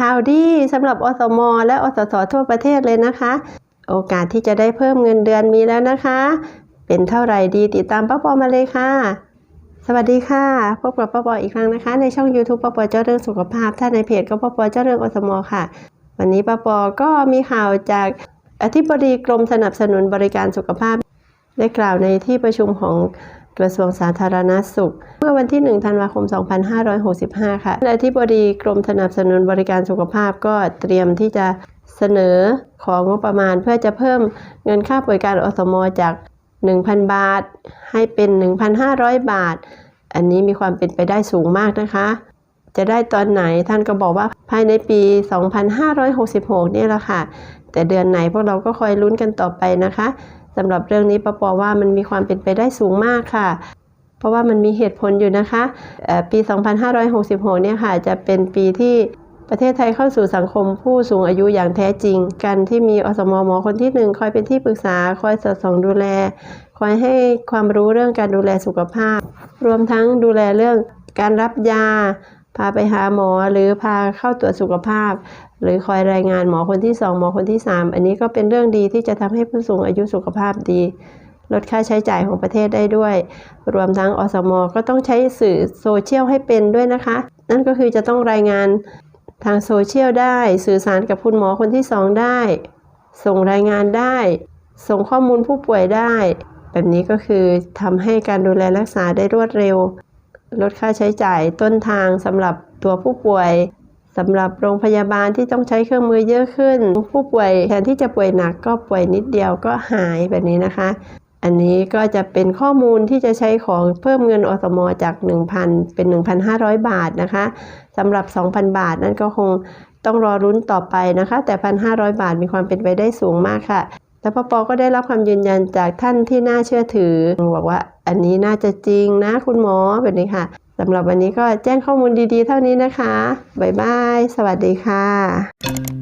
ข่าวดีสำหรับอสม และอสสทั่วประเทศเลยนะคะ โอกาสที่จะได้เพิ่มเงินเดือนมีแล้วนะคะ เป็นเท่าไหร่ดีติดตามป้าปอมาเลยค่ะ สวัสดีค่ะ พบกับป้าปออีกครั้งนะคะ ในช่อง YouTube ป้าปอเจ้าเรื่องสุขภาพ ถ้าในเพจก็ป้าปอเจ้าเรื่องอสม ค่ะ วันนี้ป้าปอก็มีข่าวจากอธิบดีกรมสนับสนุนบริการสุขภาพ ได้กล่าวในที่ประชุมของ กระทรวงสาธารณสุข เมื่อวันที่ 1 ธันวาคม 2565 ค่ะและอธิบดีกรมสนับสนุนบริการสุขภาพก็เตรียมที่จะเสนอของงบประมาณเพื่อจะเพิ่มเงินค่าบริการอสมจาก 1,000 บาท ให้เป็น 1,500 บาท อันนี้มีความเป็นไปได้สูงมากนะคะ จะได้ตอนไหนท่านก็บอกว่าภายในปี 2566 นี่ยแหละค่ะ แต่เดือนไหนพวกเราก็คอยลุ้นกันต่อไปนะคะ สำหรับเรื่องนี้ปปว่ามันมีความเป็นไปได้สูงมากค่ะ เพราะว่ามันมีเหตุผลอยู่นะคะเอ่อปี 2566 เนี่ยค่ะ จะเป็นปีที่ประเทศไทยเข้าสู่สังคมผู้สูงอายุอย่างแท้จริง กันที่มีอสมหมอคนที่หนึ่งคอยเป็นที่ปรึกษา คอยสอดส่องดูแล คอยให้ความรู้เรื่องการดูแลสุขภาพ รวมทั้งดูแลเรื่องการรับยา พาไปหาหมอหรือพาเข้าตรวจสุขภาพ หรือคอยรายงานหมอคนที่ 2 หมอคนที่ 3 อันนี้ก็เป็นเรื่องดีที่จะทำให้ผู้สูงอายุสุขภาพดี ลดค่าใช้จ่ายของประเทศได้ด้วย รวมทั้งอสมก็ต้องใช้สื่อโซเชียลให้เป็นด้วยนะคะ นั่นก็คือจะต้องรายงานทางโซเชียลได้สื่อสารกับคุณหมอคนที่ 2 ได้ ส่งรายงานได้ ส่งข้อมูลผู้ป่วยได้ แบบนี้ก็คือทำให้การดูแลรักษาได้รวดเร็ว ลดค่าใช้จ่ายต้นทางสำหรับตัวผู้ป่วยสำหรับโรงพยาบาลที่ต้องใช้เครื่องมือเยอะขึ้น ผู้ป่วยแทนที่จะป่วยหนักก็ป่วยนิดเดียวก็หายแบบนี้นะคะ อันนี้ก็จะเป็นข้อมูลที่จะใช้ของเพิ่มเงินอสมจาก 1,000 เป็น 1,500 บาทนะคะสำหรับ 2,000 บาทนั่นก็คงต้องรอรุ้นต่อไปนะคะ แต่ 1,500 บาทมีความเป็นไปได้สูงมากค่ะ แต่พอปอก็ได้รับความยืนยันจากท่านที่น่าเชื่อถือ บอกว่าอันนี้น่าจะจริงนะคุณหมอแบบนี้ค่ะสำหรับวันนี้ก็แจ้งข้อมูลดีๆ เท่านี้นะคะ บ๊ายบาย สวัสดีค่ะ